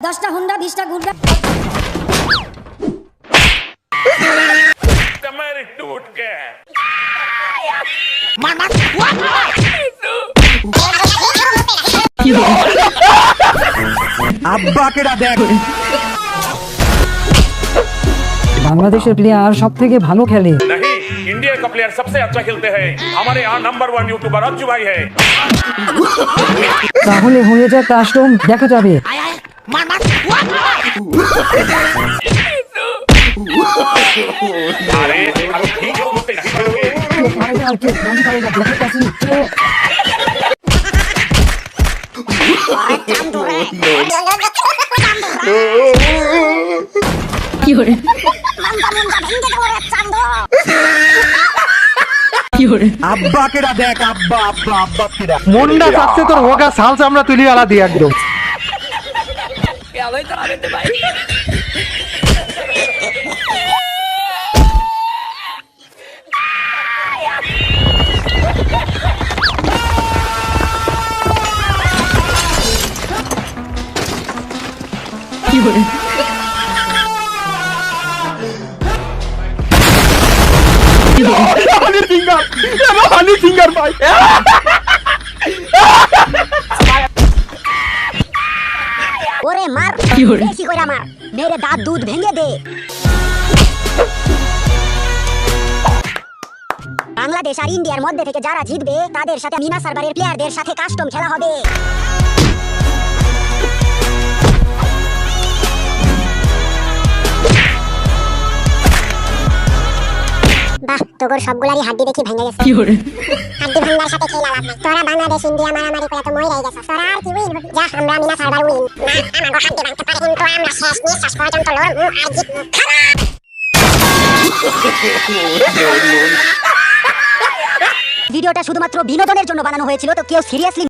দশটা হুন্ডা বিশটা গুন্ডা कमर टूट के আব্বাকে দেখ বাংলাদেশের প্লেয়ার সব থেকে ভালো খেলে नहीं इंडिया का प्लेयर सबसे अच्छा खेलते हैं हमारे यहाँ नंबर वन यूट्यूबर अज्जू भाई है তাহলে হয়ে যাক কাস্টম দেখা যাবে আব্বা কেডা দেখ আব্বা আব্বা আব্বা কেডা মুন্ডা সাথে তোর ওগা সালসা আমরা তুলি আলা দিয়ে একদম। হানি ফিঙ্গার হানি ফিঙ্গার ভাই। ওরে মার বেশি করে মার মেরে দাঁত দুধ ভেঙে দে। বাংলাদেশ আর ইন্ডিয়ার মধ্যে থেকে যারা জিতবে তাদের সাথে মিনা সার্ভারের প্লেয়ারদের সাথে কাস্টম খেলা হবে। বাহ তোর সবগুলারই হাড্ডি দেখি ভেঙে গেছে। হাড্ডি ভাঙার সাথে খেলা লাভ নাই। তোরা বাংলাদেশ ইন্ডিয়া মারামারি করে তো মরে তোরা আর কি উইন? যা আমরা মিনা সার্ভার উইন। পারে কিন্তু আমরা শেষ পর্যন্ত আর খারাপ ভিডিওটা শুধুমাত্র বিনোদনের জন্য বানানো হয়েছিল, তো কেউ সিরিয়াসলি